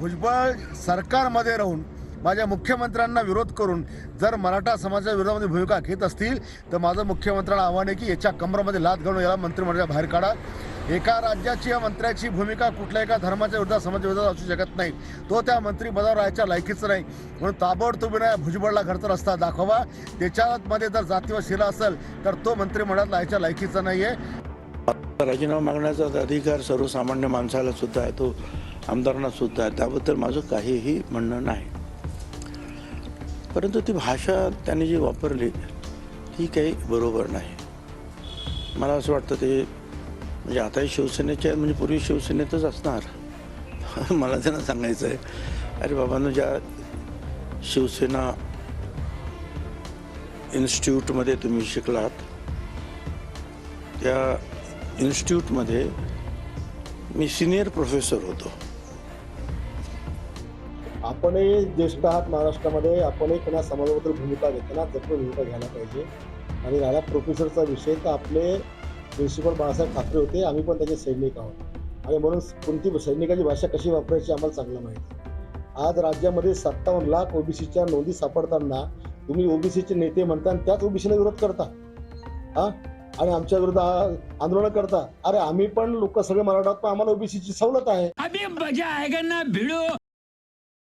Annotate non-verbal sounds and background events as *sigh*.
भुजबळ सरकारमध्ये राहून माझ्या मुख्यमंत्र्यांना विरोध करून जर मराठा समाजाच्या विरोधामध्ये भूमिका घेत असतील तर माझं मुख्यमंत्र्यांना आव्हान आहे की याच्या कमरामध्ये लात घालून याला मंत्रिमंडळाच्या बाहेर काढा. एका राज्याची या मंत्र्याची भूमिका कुठल्या एका धर्माच्या विरोधात समाजाच्या विरोधात असू शकत नाही. तो त्या मंत्रिपदावर राहायच्या लायकीचं नाही. म्हणून ताबडतोबीने भुजबळला घरचा रस्ता दाखवा. त्याच्यामध्ये जर जातीवर शिरा असेल तर तो मंत्रिमंडळात राहायच्या लायकीचा नाही आहे राजीनामा मागण्याचा अधिकार सर्वसामान्य माणसाला सुद्धा आहे. तो आमदारांना सुद्धा त्याबद्दल माझं काहीही म्हणणं नाही. परंतु ती भाषा त्यांनी जी वापरली ती काही बरोबर नाही. मला असं वाटतं ते म्हणजे आताही शिवसेनेच्या म्हणजे पूर्वी शिवसेनेतच असणार. *laughs* मला त्यांना सांगायचं आहे अरे बाबांनो ज्या शिवसेना इन्स्टिट्यूटमध्ये तुम्ही शिकलात त्या इन्स्टिट्यूटमध्ये मी सिनियर प्रोफेसर होतो. आपणही ज्येष्ठ आहात महाराष्ट्रामध्ये आपणही कोणा समाजाबद्दल भूमिका घेताना जपून भूमिका घ्यायला पाहिजे. आणि राहिला प्रोफेसरचा विषय तर आपले प्रिन्सिपल बाळासाहेब ठाकरे होते आम्ही पण त्याचे सैनिक आहोत. आणि म्हणून कोणती सैनिकाची भाषा कशी वापरायची आम्हाला चांगलं माहिती आज राज्यामध्ये सत्तावन्न लाख ओबीसीच्या नोंदी सापडताना तुम्ही ओबीसीचे नेते म्हणता आणि त्याच ओबीसीला विरोध करता. हा? आणि आमच्या विरुद्ध आ- आंदोलन करता. अरे आम्ही पण लोक सगळे मराठा आहोत, पण आम्हाला ओबीसीची सवलत आहे.